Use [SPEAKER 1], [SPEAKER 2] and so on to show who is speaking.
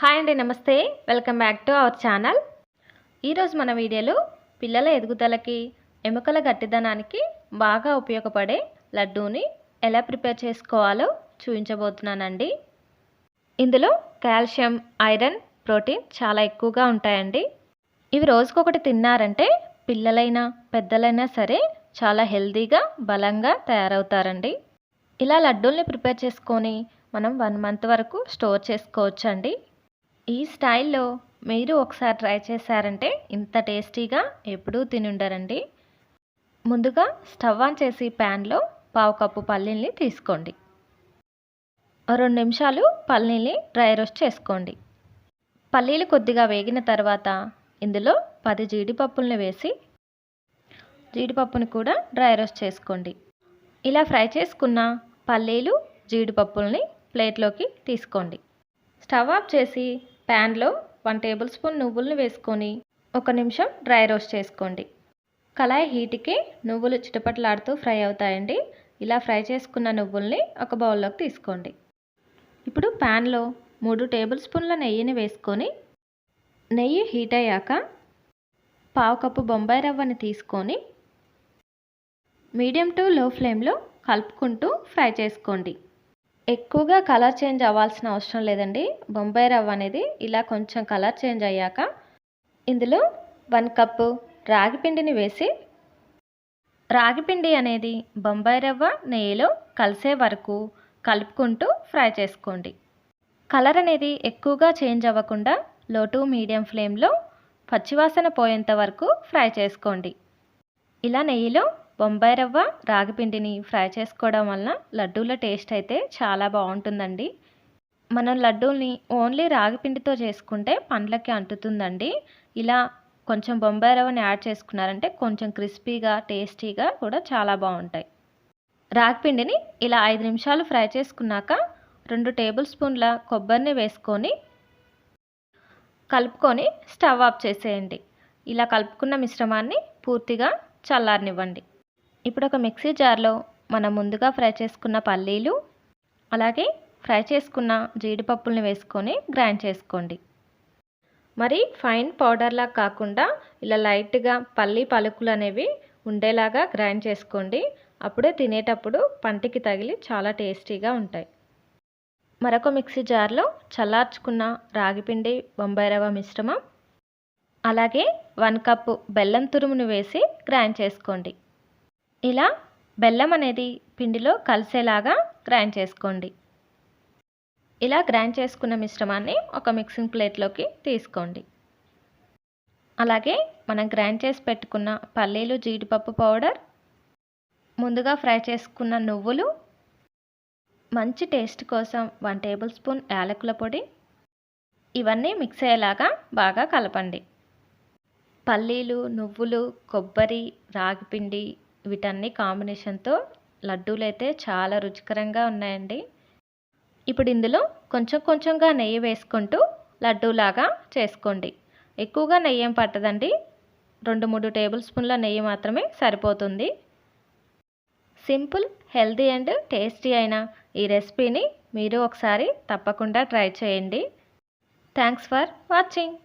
[SPEAKER 1] Hi అండి నమస్తే. Welcome back to our channel. ఈరోజు మన వీడియోలో పిల్లల ఎదుగుదలకి ఎముకల గట్టిదనానికి బాగా ఉపయోగపడే లడ్డూని ఎలా ప్రిపేర్ చేసుకోవాలో చూపించబోతున్నానండి. ఇందులో కాల్షియం ఐరన్ ప్రోటీన్ చాలా ఎక్కువగా ఉంటాయండి. ఇవి రోజుకొకటి తిన్నారంటే పిల్లలైనా పెద్దలైనా సరే చాలా హెల్తీగా బలంగా తయారవుతారండి. ఇలా లడ్డూల్ని ప్రిపేర్ చేసుకొని మనం వన్ మంత్ వరకు స్టోర్ చేసుకోవచ్చండి. ఈ స్టైల్లో మీరు ఒకసారి ట్రై చేశారంటే ఇంత టేస్టీగా ఎప్పుడూ తినుండరండి. ముందుగా స్టవ్ ఆన్ చేసి ప్యాన్లో పావు కప్పు పల్లీల్ని తీసుకోండి. రెండు నిమిషాలు పల్లీల్ని డ్రై రోస్ట్ చేసుకోండి. పల్లీలు కొద్దిగా వేగిన తర్వాత ఇందులో పది జీడిపప్పుల్ని వేసి జీడిపప్పుని కూడా డ్రై రోస్ట్ చేసుకోండి. ఇలా ఫ్రై చేసుకున్న పల్లీలు జీడిపప్పుల్ని ప్లేట్లోకి తీసుకోండి. స్టవ్ ఆఫ్ చేసి ప్యాన్లో వన్ టేబుల్ స్పూన్ నువ్వులను వేసుకొని ఒక నిమిషం డ్రై రోస్ట్ చేసుకోండి. కళాయి హీట్కి నువ్వులు చిటపట్లాడుతూ ఫ్రై అవుతాయండి. ఇలా ఫ్రై చేసుకున్న నువ్వుల్ని ఒక బౌల్లోకి తీసుకోండి. ఇప్పుడు ప్యాన్లో మూడు టేబుల్ స్పూన్ల నెయ్యిని వేసుకొని నెయ్యి హీట్ అయ్యాక పావు కప్పు బొంబాయి రవ్వని తీసుకొని మీడియం టు లో ఫ్లేమ్లో కలుపుకుంటూ ఫ్రై చేసుకోండి. ఎక్కువగా కలర్ చేంజ్ అవ్వాల్సిన అవసరం లేదండి. బొంబాయి రవ్వ అనేది ఇలా కొంచెం కలర్ చేంజ్ అయ్యాక ఇందులో వన్ కప్పు రాగిపిండిని వేసి రాగిపిండి అనేది బొంబాయి రవ్వ నెయ్యిలో కలిసే వరకు కలుపుకుంటూ ఫ్రై చేసుకోండి. కలర్ అనేది ఎక్కువగా చేంజ్ అవ్వకుండా లో టు మీడియం ఫ్లేమ్లో పచ్చివాసన పోయేంత వరకు ఫ్రై చేసుకోండి. ఇలా నెయ్యిలో బొంబాయి రవ్వ రాగిపిండిని ఫ్రై చేసుకోవడం వలన లడ్డూల టేస్ట్ అయితే చాలా బాగుంటుందండి. మనం లడ్డూల్ని ఓన్లీ రాగిపిండితో చేసుకుంటే పండ్లకి అంటుతుందండి. ఇలా కొంచెం బొంబాయి రవ్వని యాడ్ చేసుకున్నారంటే కొంచెం క్రిస్పీగా టేస్టీగా కూడా చాలా బాగుంటాయి. రాగిపిండిని ఇలా ఐదు నిమిషాలు ఫ్రై చేసుకున్నాక రెండు టేబుల్ స్పూన్ల కొబ్బరిని వేసుకొని కలుపుకొని స్టవ్ ఆఫ్ చేసేయండి. ఇలా కలుపుకున్న మిశ్రమాన్ని పూర్తిగా చల్లారనివ్వండి. ఇప్పుడు ఒక మిక్సీ జార్లో మనం ముందుగా ఫ్రై చేసుకున్న పల్లీలు అలాగే ఫ్రై చేసుకున్న జీడిపప్పుల్ని వేసుకొని గ్రైండ్ చేసుకోండి. మరి ఫైన్ పౌడర్లా కాకుండా ఇలా లైట్గా పల్లీ పలుకులు అనేవి ఉండేలాగా గ్రైండ్ చేసుకోండి. అప్పుడే తినేటప్పుడు పంటికి తగిలి చాలా టేస్టీగా ఉంటాయి. మరొక మిక్సీ జార్లో చల్లార్చుకున్న రాగిపిండి బొంబాయి రవ్వ మిశ్రమం అలాగే వన్ కప్పు బెల్లం తురుమును వేసి గ్రైండ్ చేసుకోండి. ఇలా బెల్లం అనేది పిండిలో కలిసేలాగా గ్రైండ్ చేసుకోండి. ఇలా గ్రైండ్ చేసుకున్న మిశ్రమాన్ని ఒక మిక్సింగ్ ప్లేట్లోకి తీసుకోండి. అలాగే మనం గ్రైండ్ చేసి పెట్టుకున్న పల్లీలు జీడిపప్పు పౌడర్ ముందుగా ఫ్రై చేసుకున్న నువ్వులు మంచి టేస్ట్ కోసం వన్ టేబుల్ స్పూన్ యాలకుల పొడి ఇవన్నీ మిక్స్ అయ్యేలాగా బాగా కలపండి. పల్లీలు నువ్వులు కొబ్బరి రాగిపిండి వీటన్ని కాంబినేషన్తో లడ్డూలు అయితే చాలా రుచికరంగా ఉన్నాయండి. ఇప్పుడు ఇందులో కొంచెం కొంచెంగా నెయ్యి వేసుకుంటూ లడ్డూలాగా చేసుకోండి. ఎక్కువగా నెయ్యి ఏం పట్టదండి. రెండు మూడు టేబుల్ స్పూన్ల నెయ్యి మాత్రమే సరిపోతుంది. సింపుల్ హెల్తీ అండ్ టేస్టీ అయిన ఈ రెసిపీని మీరు ఒకసారి తప్పకుండా ట్రై చేయండి. Thanks for watching.